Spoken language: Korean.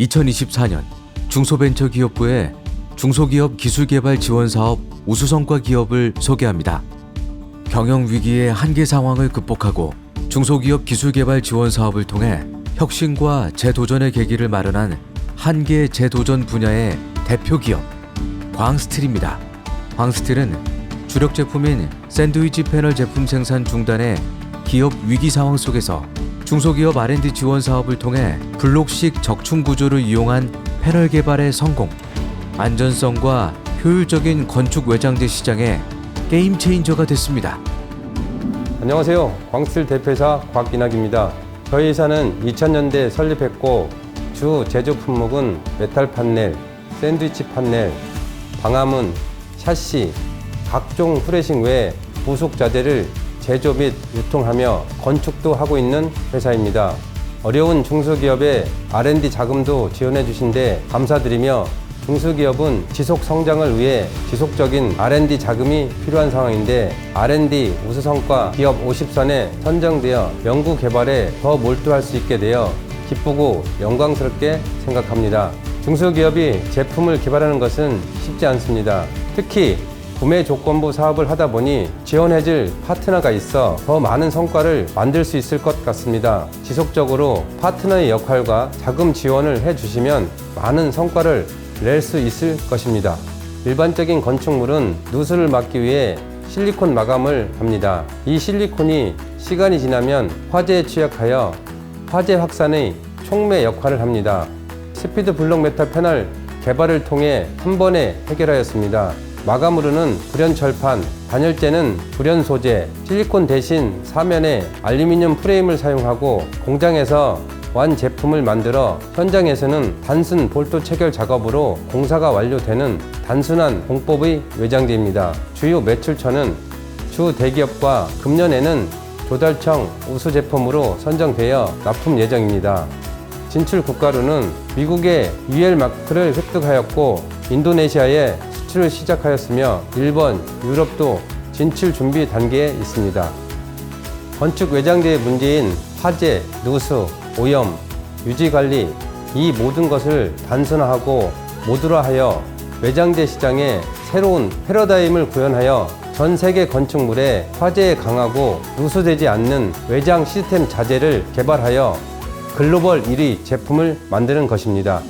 2024년 중소벤처기업부의 중소기업 기술개발 지원 사업 우수성과 기업을 소개합니다. 경영 위기의 한계 상황을 극복하고 중소기업 기술개발 지원 사업을 통해 혁신과 재도전의 계기를 마련한 한계 재도전 분야의 대표 기업 광스틸입니다. 광스틸은 주력 제품인 샌드위치 패널 제품 생산 중단의 기업 위기 상황 속에서 중소기업 R&D 지원 사업을 통해 블록식 적충 구조를 이용한 패널 개발의 성공, 안전성과 효율적인 건축 외장재 시장에 게임 체인저가 됐습니다. 안녕하세요. 광스틸 대표이사 곽인학입니다. 저희 회사는 2000년대 설립했고 주 제조 품목은 메탈 판넬, 샌드위치 판넬, 방화문, 샤시, 각종 후레싱 외 부속 자재를 제조 및 유통하며 건축도 하고 있는 회사입니다. 어려운 중소기업에 R&D 자금도 지원해 주신데 감사드리며 중소기업은 지속 성장을 위해 지속적인 R&D 자금이 필요한 상황인데 R&D 우수 성과 기업 50선에 선정되어 연구 개발에 더 몰두할 수 있게 되어 기쁘고 영광스럽게 생각합니다. 중소기업이 제품을 개발하는 것은 쉽지 않습니다. 특히 구매 조건부 사업을 하다 보니 지원해줄 파트너가 있어 더 많은 성과를 만들 수 있을 것 같습니다. 지속적으로 파트너의 역할과 자금 지원을 해주시면 많은 성과를 낼 수 있을 것입니다. 일반적인 건축물은 누수를 막기 위해 실리콘 마감을 합니다. 이 실리콘이 시간이 지나면 화재에 취약하여 화재 확산의 촉매 역할을 합니다. 스피드 블록 메탈 패널 개발을 통해 한 번에 해결하였습니다. 마감으로는 불연 철판, 단열재는 불연 소재, 실리콘 대신 사면에 알루미늄 프레임을 사용하고 공장에서 완 제품을 만들어 현장에서는 단순 볼트 체결 작업으로 공사가 완료되는 단순한 공법의 외장재입니다. 주요 매출처는 주 대기업과 금년에는 조달청 우수 제품으로 선정되어 납품 예정입니다. 진출 국가로는 미국의 UL 마크를 획득하였고 인도네시아에 수출을 시작하였으며 일본, 유럽도 진출 준비 단계에 있습니다. 건축 외장재의 문제인 화재, 누수, 오염, 유지 관리 이 모든 것을 단순화하고 모듈화하여 외장재 시장에 새로운 패러다임을 구현하여 전 세계 건축물에 화재에 강하고 누수되지 않는 외장 시스템 자재를 개발하여 글로벌 1위 제품을 만드는 것입니다.